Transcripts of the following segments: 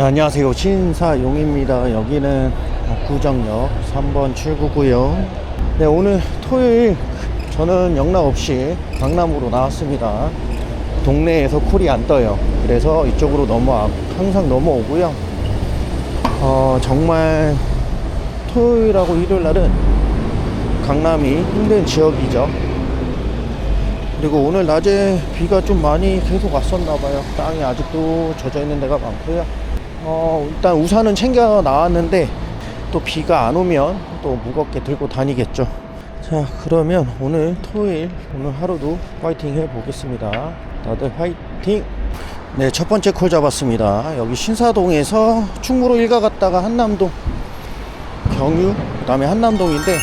네, 안녕하세요. 신사용입니다. 여기는 구정역 3번 출구고요. 네 오늘 토요일 저는 영락 없이 강남으로 나왔습니다. 동네에서 콜이 안 떠요. 그래서 이쪽으로 넘어 항상 넘어오고요. 어 정말 토요일하고 일요일 날은 강남이 힘든 지역이죠. 그리고 오늘 낮에 비가 좀 많이 계속 왔었나 봐요. 땅이 아직도 젖어 있는 데가 많고요 어, 일단 우산은 챙겨 나왔는데 또 비가 안 오면 또 무겁게 들고 다니겠죠. 자, 그러면 오늘 토요일 오늘 하루도 파이팅 해 보겠습니다. 다들 파이팅! 네, 첫 번째 콜 잡았습니다. 여기 신사동에서 충무로 일가 갔다가 한남동 경유, 그 다음에 한남동인데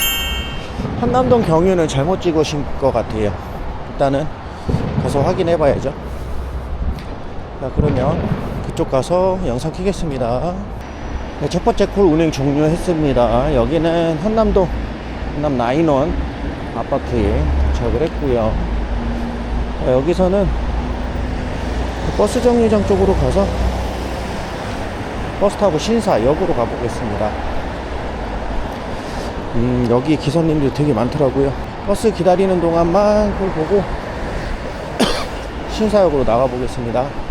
한남동 경유는 잘못 찍으신 것 같아요. 일단은 가서 확인해 봐야죠. 자, 그러면 그쪽 가서 영상 키겠습니다. 네, 첫 번째 콜 운행 종료했습니다. 여기는 한남동 한남 나인원 아파트에 도착을 했고요. 자, 여기서는 그 버스 정류장 쪽으로 가서 버스 타고 신사역으로 가보겠습니다. 음, 여기 기사님들 되게 많더라고요. 버스 기다리는 동안만 콜 보고 신사역으로 나가보겠습니다.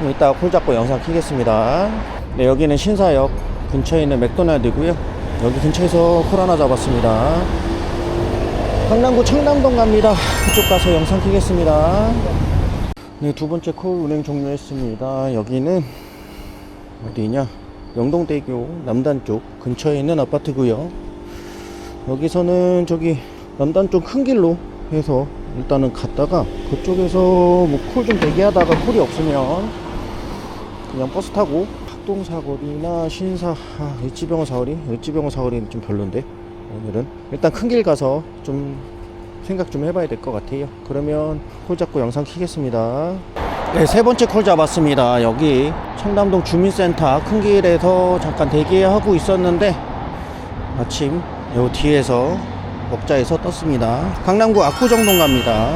좀 이따가 콜 잡고 영상 키겠습니다. 네, 여기는 신사역 근처에 있는 맥도날드고요. 여기 근처에서 콜 하나 잡았습니다. 강남구 청담동 갑니다. 그쪽 가서 영상 키겠습니다. 네, 두 번째 콜 운행 종료했습니다. 여기는 어디냐? 영동대교 남단 쪽 근처에 있는 아파트고요. 여기서는 저기 남단 쪽 큰 길로 해서 일단은 갔다가 그쪽에서 뭐 콜 좀 대기하다가 콜이 없으면 그냥 버스 타고 학동 사거리나 신사 아, 을지병원 사거리? 을지병원 사거리는 좀 별론데 오늘은. 일단 큰 길 가서 좀 생각 좀 해봐야 될 것 같아요. 그러면 콜 잡고 영상 키겠습니다. 네, 세 번째 콜 잡았습니다. 여기 청담동 주민센터 큰 길에서 잠깐 대기하고 있었는데 마침 요 뒤에서 먹자에서 떴습니다. 강남구 압구정동 갑니다.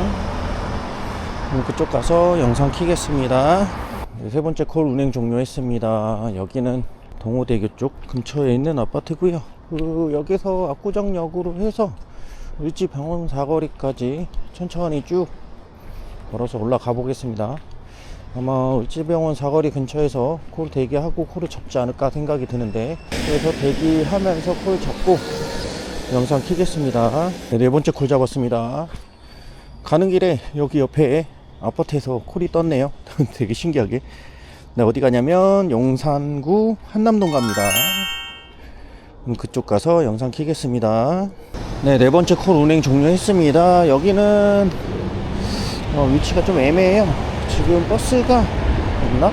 그쪽 가서 영상 키겠습니다. 네, 세 번째 콜 운행 종료했습니다. 여기는 동호대교 쪽 근처에 있는 아파트고요. 그 여기서 압구정역으로 해서 을지 병원 사거리까지 천천히 쭉 걸어서 올라가 보겠습니다. 아마 을지병원 사거리 근처에서 콜 대기하고 콜을 접지 않을까 생각이 드는데 그래서 대기하면서 콜 잡고 영상 키겠습니다. 네, 네 번째 콜 잡았습니다. 가는 길에 여기 옆에 아파트에서 콜이 떴네요. 되게 신기하게. 네, 어디 가냐면 용산구 한남동 갑니다. 그럼 그쪽 가서 영상 키겠습니다. 네, 네 번째 콜 운행 종료했습니다. 여기는 어, 위치가 좀 애매해요. 지금 버스가 없나?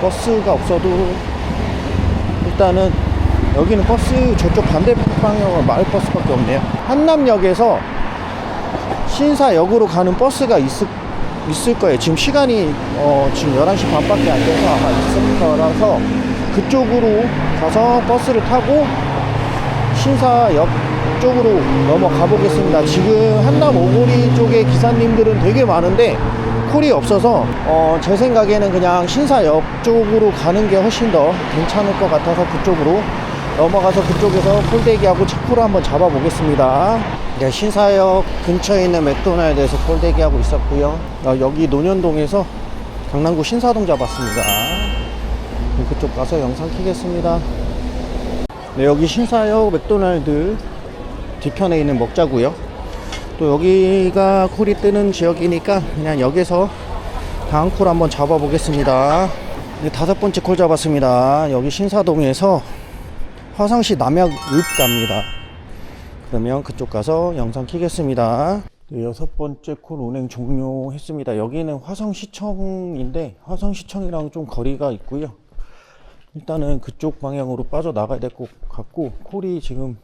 버스가 없어도 일단은 여기는 버스 저쪽 반대 방향은 마을 버스밖에 없네요. 한남역에서 신사역으로 가는 버스가 있을, 있을 거예요. 지금 시간이 어, 지금 11시 반밖에 안 돼서 아마 있을 거라서 그쪽으로 가서 버스를 타고 신사역 쪽으로 넘어가 보겠습니다. 지금 한남 오거리 쪽에 기사님들은 되게 많은데 콜이 없어서 어, 제 생각에는 그냥 신사역 쪽으로 가는 게 훨씬 더 괜찮을 것 같아서 그쪽으로 넘어가서 그쪽에서 콜대기하고 차쿠를 한번 잡아 보겠습니다. 네, 신사역 근처에 있는 맥도날드에서 콜 대기하고 있었고요. 어, 여기 논현동에서 강남구 신사동 잡았습니다. 네, 그쪽 가서 영상 키겠습니다. 네, 여기 신사역 맥도날드 뒤편에 있는 먹자고요. 또 여기가 콜이 뜨는 지역이니까 그냥 여기서 다음 콜 한번 잡아 보겠습니다. 네, 다섯 번째 콜 잡았습니다. 여기 신사동에서 화성시 남양읍 갑니다. 그러면 그쪽 가서 영상 키겠습니다. 네, 여섯 번째 콜 운행 종료했습니다. 여기는 화성시청인데 화성시청이랑 좀 거리가 있고요. 일단은 그쪽 방향으로 빠져나가야 될 것 같고 콜이 지금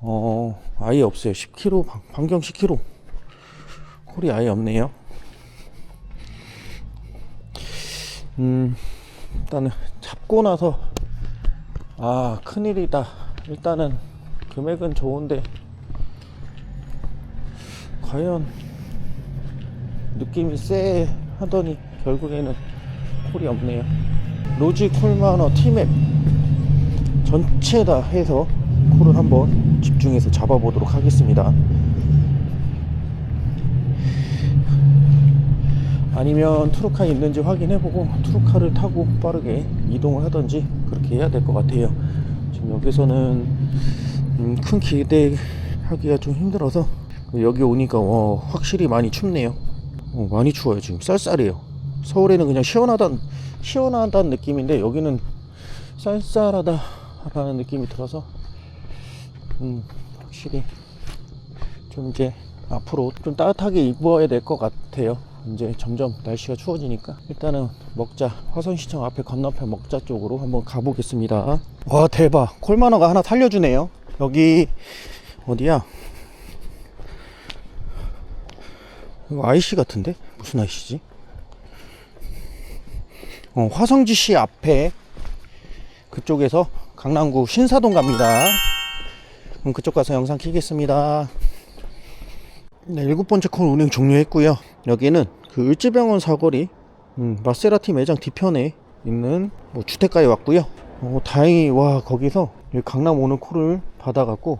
어 아예 없어요. 10km 반- 반경 10km 콜이 아예 없네요. 음 일단은 잡고 나서 아 큰일이다. 일단은 금액은 좋은데 과연 느낌이 쎄 하더니 결국에는 콜이 없네요. 로지 콜마너 티맵 전체 다 해서 콜을 한번 집중해서 잡아보도록 하겠습니다. 아니면 투루카 있는지 확인해보고 투루카를 타고 빠르게 이동을 하던지 그렇게 해야 될 것 같아요. 지금 여기서는 음, 큰 기대하기가 좀 힘들어서 여기 오니까 와, 확실히 많이 춥네요. 어, 많이 추워요 지금 쌀쌀해요. 서울에는 그냥 시원하단 시원하다는 느낌인데 여기는 쌀쌀하다라는 느낌이 들어서 음, 확실히 좀 이제 앞으로 좀 따뜻하게 입어야 될 것 같아요. 이제 점점 날씨가 추워지니까 일단은 먹자 화성시청 앞에 건너편 먹자 쪽으로 한번 가보겠습니다. 와 대박 콜마너가 하나 살려주네요. 여기 어디야? 이거 IC 같은데 무슨 IC지? 어, 화성지시 앞에 그쪽에서 강남구 신사동 갑니다. 그럼 그쪽 가서 영상 키겠습니다. 네, 일곱 번째 콜 운행 종료했고요. 여기는 그 을지병원 사거리 음, 마세라티 매장 뒤편에 있는 뭐 주택가에 왔고요. 어, 다행히 와 거기서 강남 오는 콜을 받아갖고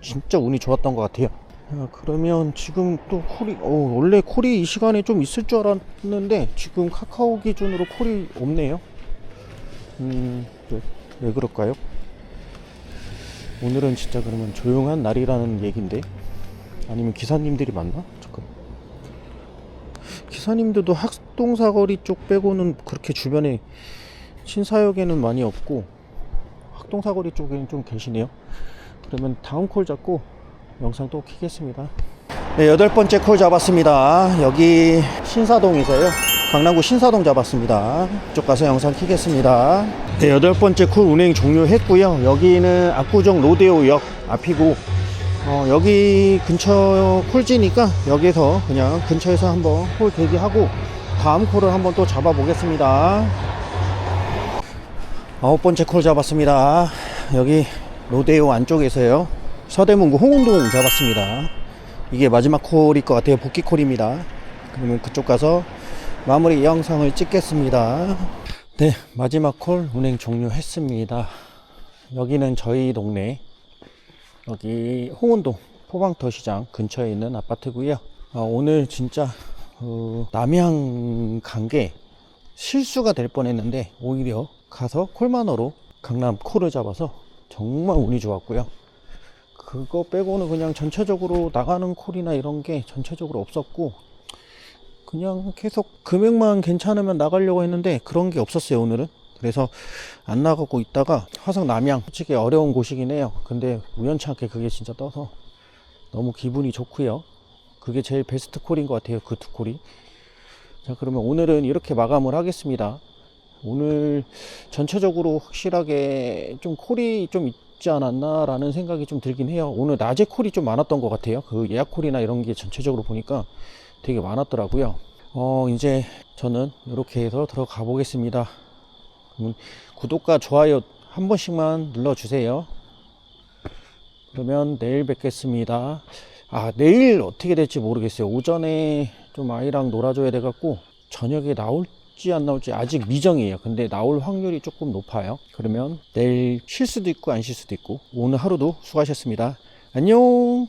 진짜 운이 좋았던 것 같아요. 아, 그러면 지금 또 콜이 어, 원래 콜이 이 시간에 좀 있을 줄 알았는데 지금 카카오 기준으로 콜이 없네요. 음, 왜, 왜 그럴까요? 오늘은 진짜 그러면 조용한 날이라는 얘긴데 아니면 기사님들이 많나? 잠깐. 기사님들도 학동사거리 쪽 빼고는 그렇게 주변에 신사역에는 많이 없고 학동사거리 쪽에는 좀 계시네요. 그러면 다음 콜 잡고 영상 또 키겠습니다. 네, 여덟 번째 콜 잡았습니다. 여기 신사동에서요. 강남구 신사동 잡았습니다. 이쪽 가서 영상 키겠습니다. 네, 여덟 번째 콜 운행 종료했고요. 여기는 압구정 로데오역 앞이고 어, 여기 근처 콜지니까 여기서 그냥 근처에서 한번 콜 대기하고 다음 콜을 한번 또 잡아보겠습니다. 아홉 번째 콜 잡았습니다. 여기 로데오 안쪽에서요. 서대문구 홍은동 잡았습니다. 이게 마지막 콜일 것 같아요. 복귀 콜입니다. 그러면 그쪽 가서 마무리 영상을 찍겠습니다. 네, 마지막 콜 운행 종료했습니다. 여기는 저희 동네 여기 홍은동 포방터 시장 근처에 있는 아파트고요. 아, 오늘 진짜 어, 남양 간 게 실수가 될 뻔했는데 오히려 가서 콜마너로 강남 콜을 잡아서 정말 운이 좋았고요. 그거 빼고는 그냥 전체적으로 나가는 콜이나 이런 게 전체적으로 없었고 그냥 계속 금액만 괜찮으면 나가려고 했는데 그런 게 없었어요 오늘은. 그래서 안 나가고 있다가 화성 남양 솔직히 어려운 곳이긴 해요. 근데 우연찮게 그게 진짜 떠서 너무 기분이 좋고요. 그게 제일 베스트 콜인 것 같아요 그 두 콜이. 자 그러면 오늘은 이렇게 마감을 하겠습니다 오늘 전체적으로 확실하게 좀 콜이 좀 있지 않았나 라는 생각이 좀 들긴 해요 오늘 낮에 콜이 좀 많았던 것 같아요 그 예약 콜이나 이런 게 전체적으로 보니까 되게 많았더라고요 어 이제 저는 이렇게 해서 들어가 보겠습니다 구독과 좋아요 한 번씩만 눌러주세요. 그러면 내일 뵙겠습니다. 아, 내일 어떻게 될지 모르겠어요. 오전에 좀 아이랑 놀아줘야 돼갖고, 저녁에 나올지 안 나올지 아직 미정이에요. 근데 나올 확률이 조금 높아요. 그러면 내일 쉴 수도 있고, 안 쉴 수도 있고, 오늘 하루도 수고하셨습니다. 안녕!